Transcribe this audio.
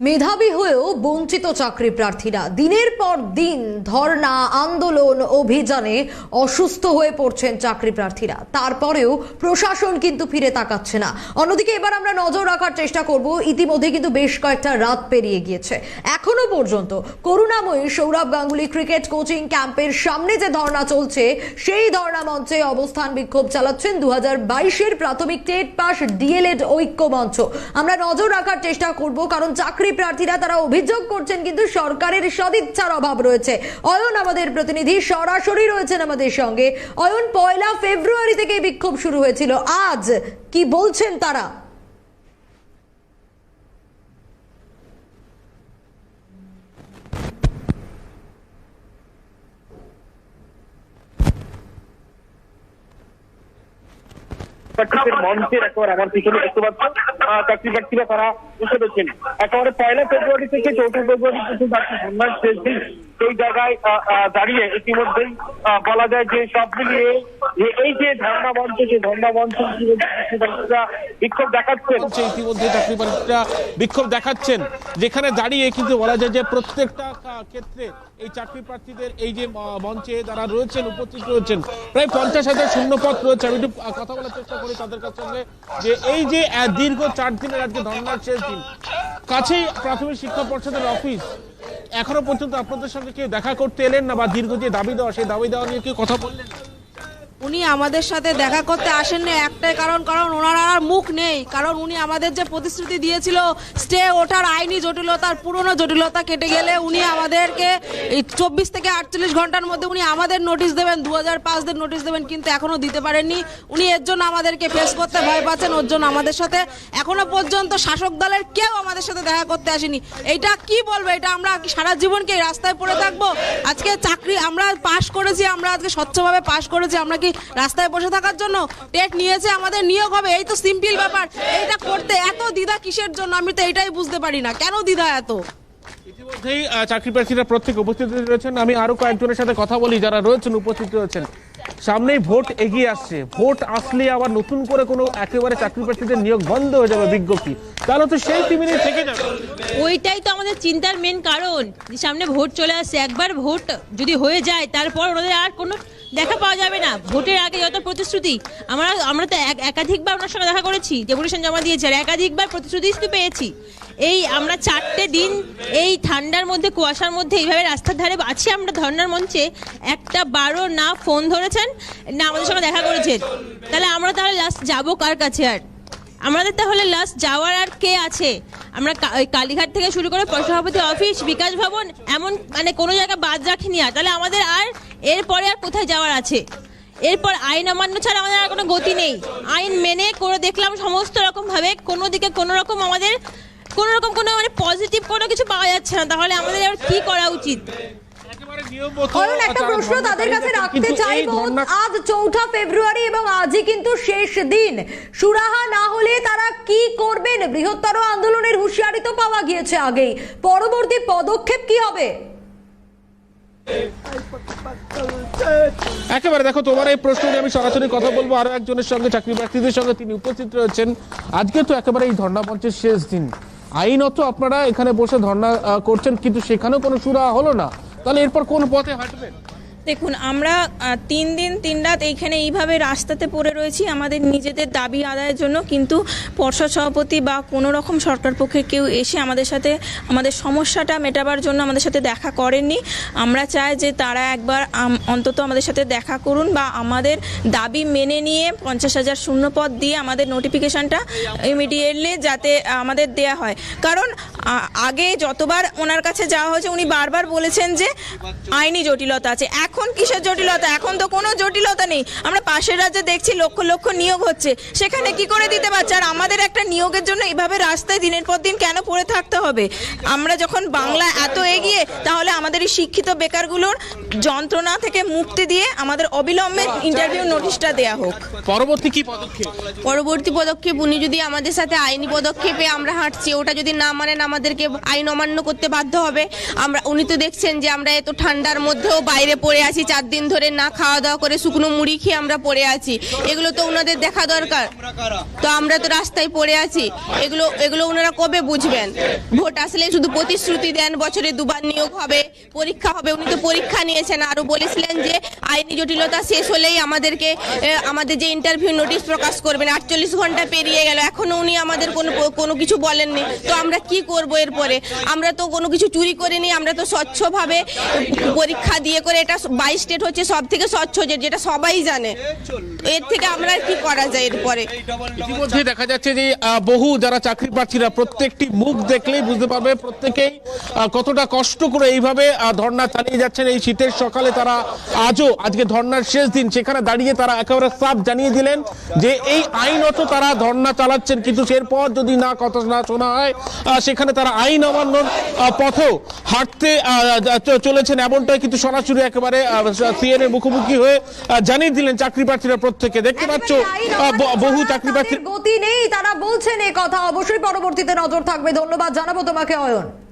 মেধাবী হয়েও বঞ্চিত চাকরি প্রার্থীরা। দিনের পর দিন ধর্ণা আন্দোলন, অভিযানে অসুস্থ হয়ে পড়ছেন চাকরি প্রার্থীরা। তারপরেও প্রশাসন কিন্তু ফিরে তাকাচ্ছে না। অন্যদিকে এবার আমরা নজর রাখার চেষ্টা করব। ইতিমধ্যে কিন্তু বেশ কয়েকটা রাত পেরিয়ে গিয়েছে। এখনও পর্যন্ত করুণাময়ী সৌরভ গাঙ্গুলি ক্রিকেট কোচিং ক্যাম্পের সামনে যে ধর্ণা চলছে, সেই ধর্ণা মঞ্চে অবস্থান বিক্ষোভ চালাচ্ছেন দু হাজার বাইশের প্রাথমিক টেট পাস ডিএলএড ঐক্য মঞ্চ আমরা নজর রাখার চেষ্টা করব, কারণ চাকরি প্রার্থীরা তারা অভিযোগ করছেন, কিন্তু সরকারের সদিচ্ছার অভাব রয়েছে। অয়ন আমাদের প্রতিনিধি, সরাসরি রয়েছেন আমাদের সঙ্গে। অয়ন, পয়লা ফেব্রুয়ারি থেকে বিক্ষোভ শুরু হয়েছিল। আজ কি বলছেন তারা? প্রার্থীদের মঞ্চের একেবারে আমার পিছনে দেখতে পাচ্ছ চাকরি প্রার্থীরা তারা বসে রয়েছেন। একেবারে পয়লা ফেব্রুয়ারি থেকে চৌঠা ফেব্রুয়ারি পর্যন্ত আজকে সন্ধ্যার শেষ দিন সেই জায়গায় দাঁড়িয়ে ইতিমধ্যেই বলা যায় যে সব মিলিয়ে যে এই যে ধর্ণা মঞ্চ সেই ধর্ণা মঞ্চ বিক্ষোভ দেখাচ্ছেন। ইতিমধ্যে চাকরি প্রার্থীরা বিক্ষোভ দেখাচ্ছেন। যেখানে দাঁড়িয়ে কিন্তু বলা যায় যে প্রত্যেকটা ক্ষেত্রে এই চাকরি প্রার্থীদের এই যে মঞ্চে যারা রয়েছেন, উপস্থিত রয়েছেন, প্রায় পঞ্চাশ হাজার শূন্যপদ রয়েছে। আমি একটু কথা বলার চেষ্টা করি তাদের কাছ যে এই যে দীর্ঘ চার দিনের আজকে ধর্নার শেষ দিন, কাছেই প্রাথমিক শিক্ষা পর্ষদের অফিস এখনও পর্যন্ত আপনাদের সঙ্গে কেউ দেখা করতে এলেন না বা দীর্ঘ যে দাবি দেওয়া, সেই দাবি দেওয়া নিয়ে কেউ কথা বললেন উনি আমাদের সাথে দেখা করতে আসেননি একটাই কারণ কারণ ওনার আর মুখ নেই। কারণ উনি আমাদের যে প্রতিশ্রুতি দিয়েছিল, স্টে ওঠার আইনি জটিলতার, পুরনো জটিলতা কেটে গেলে উনি আমাদেরকে চব্বিশ থেকে আটচল্লিশ ঘণ্টার মধ্যে উনি আমাদের নোটিশ দেবেন, দু হাজার পাঁচদের নোটিশ দেবেন, কিন্তু এখনও দিতে পারেননি। উনি এর জন্য আমাদেরকে ফেস করতে ভয় পাচ্ছেন, ওর জন্য আমাদের সাথে এখনও পর্যন্ত শাসক দলের কেউ আমাদের সাথে দেখা করতে আসেনি। এইটা কি বলব? এটা আমরা সারা জীবন কি এই রাস্তায় পড়ে থাকব। আজকে চাকরি আমরা পাশ করেছি, আমরা আজকে স্বচ্ছভাবে পাশ করেছি, আমরা কি রাস্তায় বসে থাকার জন্য টেট নিয়েছে আমাদের নিয়োগ হবে। এই তো সিম্পল ব্যাপার। এইটা করতে এত দ্বিধা কিসের জন্য? আমি তো এটাই বুঝতে পারি না। কেন দ্বিধা এত? ইতিমধ্যেই চাকরি প্রার্থীরা প্রত্যেক উপস্থিত রয়েছেন। আমি আরও কয়েকজনের সাথে কথা বলি যারা রয়েছেন উপস্থিত রয়েছেন। সামনেই ভোট এগিয়ে আসছে। ভোট আসলে আবার নতুন করে কোনো একেবারে চাকরি প্রার্থীদের নিয়োগ বন্ধ হয়ে যাবে বিজ্ঞপ্তি। তাহলে তো সেই টিমিনেই থেকে যাবে। ওইটাই তো আমাদের চিন্তার মেন কারণ। যে সামনে ভোট চলে আসছে একবার ভোট যদি হয়ে যায় তারপর ওনাদের আর কোনো দেখা পাওয়া যাবে না। ভোটের আগে যত প্রতিশ্রুতি, আমরা আমরা তো এক- একাধিকবার ওনার সঙ্গে দেখা করেছি ডেপুটেশন জমা দিয়েছি, আর একাধিকবার প্রতিশ্রুতি পেয়েছি। এই আমরা চারটে দিন এই ঠান্ডার মধ্যে, কুয়াশার মধ্যে এইভাবে রাস্তার ধারে আছি আমরা ধর্নার মঞ্চে। একটা বারো না ফোন ধরেছেন, না আমাদের সঙ্গে দেখা করেছেন। তাহলে আমরা তাহলে লাস্ট যাব কার কাছে আর? আমাদের তাহলে লাস্ট যাওয়ার আর কে আছে? আমরা কালীঘাট থেকে শুরু করে সভাপতি অফিস বিকাশ ভবন, এমন মানে কোনো জায়গা বাদ রাখিনি আর। তাহলে আমাদের আর এরপরে আর কোথায় যাওয়ার আছে? এরপর আইন অমান্য ছাড়া আমাদের আর কোনো গতি নেই। আইন মেনে করে দেখলাম সমস্ত রকম ভাবে কোনো দিকে কোনো রকম আমাদের কোনো রকম কোনো মানে পজিটিভ কোনো কিছু পাওয়া যাচ্ছে না। তাহলে আমাদের আর কি করা উচিত? একেবারে একটা প্রশ্ন তাদের কাছে রাখতে চাইব আজ চৌঠা ফেব্রুয়ারি এবং আজই কিন্তু শেষ দিন। সুরাহা না হলে তারা কি করবেন? বৃহত্তর আন্দোলনের হুঁশিয়ারি তো পাওয়া গিয়েছে আগেই। পরবর্তী পদক্ষেপ কি হবে? একেবারে দেখো, তোমার এই প্রশ্ন নিয়ে আমি সরাসরি কথা বলব। আরও একজনের সঙ্গে, চাকরি প্রার্থীদের সঙ্গে তিনি উপস্থিত রয়েছেন। আজকে তো একেবারে এই ধর্ণা মঞ্চের শেষ দিন। আইনত আপনারা এখানে বসে ধর্ণা করছেন, কিন্তু সেখানেও কোনো সুরা হলো না। তাহলে এরপর কোন পথে হাঁটবেন? দেখুন, আমরা তিন দিন, তিন রাত এইখানে এইভাবে রাস্তাতে পড়ে রয়েছি। আমাদের নিজেদের দাবি আদায়ের জন্য কিন্তু পর্ষদ সভাপতি বা কোনো রকম সরকার পক্ষে কেউ এসে আমাদের সাথে, আমাদের সমস্যাটা মেটাবার জন্য আমাদের সাথে দেখা করেননি। আমরা চাই যে তারা একবার অন্তত আমাদের সাথে দেখা করুন বা আমাদের দাবি মেনে নিয়ে পঞ্চাশ হাজার শূন্যপদ দিয়ে আমাদের নোটিফিকেশানটা ইমিডিয়েটলি যাতে আমাদের দেয়া হয়। কারণ আগে যতবার ওনার কাছে যাওয়া হয়েছে, উনি বারবার বলেছেন যে আইনি জটিলতা আছে। এখন কিসের জটিলতা? এখন তো কোনো জটিলতা নেই। আমরা পাশের রাজ্যে দেখছি লক্ষ লক্ষ নিয়োগ হচ্ছে। সেখানে কি করে দিতে পারছে? আর আমাদের একটা নিয়োগের জন্য এভাবে রাস্তায় দিনের পর দিন কেন পড়ে থাকতে হবে? আমরা যখন বাংলা এত এগিয়ে তাহলে আমাদের এই শিক্ষিত বেকারগুলোর যন্ত্রণা থেকে মুক্তি দিয়ে আমাদের অবিলম্বে ইন্টারভিউ নোটিশটা দেয়া হোক। পরবর্তী কি পদক্ষেপ? পরবর্তী পদক্ষেপ উনি যদি আমাদের সাথে আইনি পদক্ষেপে আমরা হাঁটছি ওটা যদি না মানেন আমাদেরকে আইন অমান্য করতে বাধ্য হবে। আমরা উনি তো দেখছেন যে আমরা এত ঠান্ডার মধ্যেও বাইরে পড়ে আছি, চার দিন ধরে না খাওয়া দাওয়া করে শুকনো মুড়ি খেয়ে আমরা পড়ে আছি। এগুলো তো ওনাদের দেখা দরকার। তো আমরা তো রাস্তায় পড়ে আছি। এগুলো এগুলো ওনারা কবে বুঝবেন? ভোট আসলে শুধু প্রতিশ্রুতি দেন, বছরে দুবার নিয়োগ হবে। পরীক্ষা হবে। উনি তো পরীক্ষা নিয়েছেন। আরও বলেছিলেন যে, আইনি জটিলতা শেষ হলেই আমাদেরকে আমাদের যে ইন্টারভিউ নোটিশ প্রকাশ করবেন। আটচল্লিশ ঘণ্টা পেরিয়ে গেল। এখনও উনি আমাদের কোনো কোনো কিছু বলেননি। তো আমরা কি করব এরপরে? আমরা তো কোনো কিছু চুরি করিনি। আমরা তো স্বচ্ছভাবে পরীক্ষা দিয়ে করে এটা বাইশ স্টেট হচ্ছে সব থেকে স্বচ্ছ যেটা সবাই জানে। এর থেকে আমরা কি করা যায় এরপরে? ইতিমধ্যে দেখা যাচ্ছে যে বহু যারা চাকরি প্রার্থীরা প্রত্যেকটি মুখ দেখলেই বুঝতে পারবে প্রত্যেকেই কতটা কষ্ট করে এইভাবে ধর্ণা চালিয়ে যাচ্ছেন এই শীতের সকালে তারা আজও আজকে ধর্ণার শেষ দিন সেখানে দাঁড়িয়ে তারা একেবারে সাফ জানিয়ে দিলেন যে এই আইনত তারা ধর্ণা চালাচ্ছেন কিন্তু এরপর যদি না কথা না শোনা হয় সেখানে তারা আইন অমান্যর আহ, পথেও হাঁটতে চলেছেন এমনটাই কিন্তু সরাসরি একেবারে সিএন এর মুখোমুখি হয়ে জানিয়ে দিলেন চাকরি প্রার্থীরা প্রত্যেকে। দেখতে পাচ্ছ অমান্য বহু চাকরি প্রার্থী গতি নেই তারা বলছেন এ কথা। অবশ্যই পরবর্তীতে নজর থাকবে। ধন্যবাদ জানাব তোমাকে অয়ন।